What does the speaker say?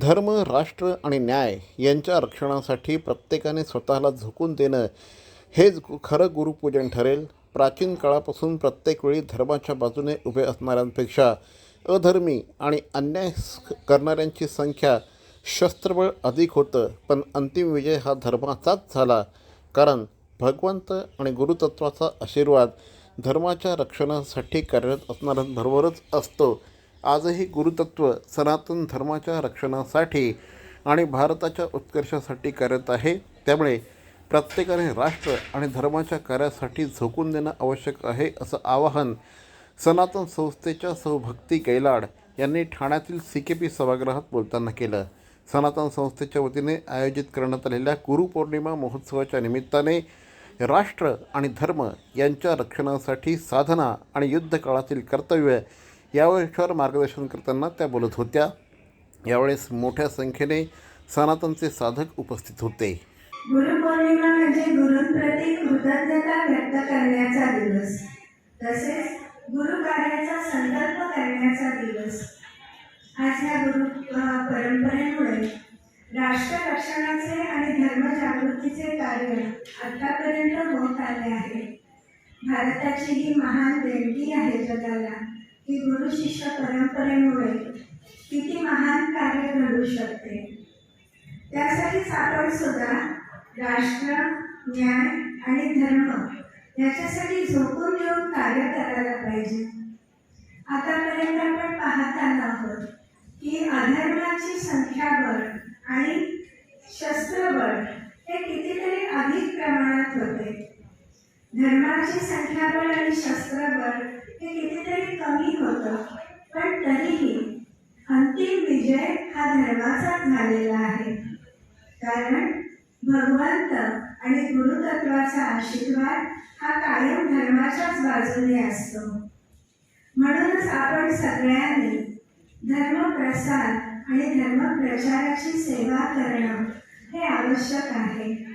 धर्म राष्ट्र आणि न्याय यांच्या रक्षणासाठी प्रत्येकाने स्वतःला झोकून देणं हेच खरं गुरुपूजन ठरेल. प्राचीन काळापासून प्रत्येक वेळी धर्माच्या बाजूने उभे असणाऱ्यांपेक्षा अधर्मी आणि अन्याय करणाऱ्यांची संख्या शस्त्रबळ अधिक होतं. पण अंतिम विजय हा धर्माचाच झाला. कारण भगवंत आणि गुरुतत्वाचा आशीर्वाद धर्माच्या रक्षणासाठी कार्यरत असणाऱ्यांबरोबरच असतो. आजही गुरुतत्व सनातन धर्माच्या रक्षणासाठी आणि भारताच्या उत्कर्षासाठी करत आहे. त्यामुळे प्रत्येकाने राष्ट्र आणि धर्माच्या कार्यासाठी झोकून देणं आवश्यक आहे असं आवाहन सनातन संस्थेच्या सौभक्ती गैलाड यांनी ठाण्यातील सी के पी सभागृहात बोलताना केलं. सनातन संस्थेच्या वतीने आयोजित करण्यात आलेल्या गुरुपौर्णिमा महोत्सवाच्या निमित्ताने राष्ट्र आणि धर्म यांच्या रक्षणासाठी साधना आणि युद्धकाळातील कर्तव्य या मार्गदर्शन करताना त्या बोलत होत्या. यावेळेस मोठ्या संख्येने सनातनचे साधक उपस्थित होते. गुरुपौर्णिमा म्हणजे गुरुंप्रती कृतज्ञता व्यक्त करण्याचा दिवस. तसेच गुरु कार्याचा संकल्प करण्याचा दिवस. आज ह्या गुरु परंपरेमुळे राष्ट्र रक्षणाचे आणि धर्मजागृतीचे कार्य आतापर्यंत होत आले आहे. भारताची ही महान देणगी आहे जगाला. की गुरु शिष्य परंपरेमुळे किती महान कार्य घडू शकते. त्यासाठीच आपण सुद्धा राष्ट्र न्याय आणि धर्म याच्यासाठी झोकून घेऊन कार्य करायला पाहिजे. आतापर्यंत आपण पाहत आलो आहोत की अधर्माची संख्याबळ आणि शस्त्रबळ हे कितीतरी अधिक प्रमाणात होते. धर्माची संख्याबळ आणि शस्त्रबळ हे कितीतरी कमी होतं. पण तरीही अंतिम विजय हा धर्माचाच झालेला आहे. कारण भगवंत आणि गुरुतत्वाचा आशीर्वाद हा कायम धर्माच्याच बाजूने असतो. म्हणूनच आपण सगळ्यांनी धर्म प्रसार आणि धर्म प्रचाराची सेवा करणं हे आवश्यक आहे.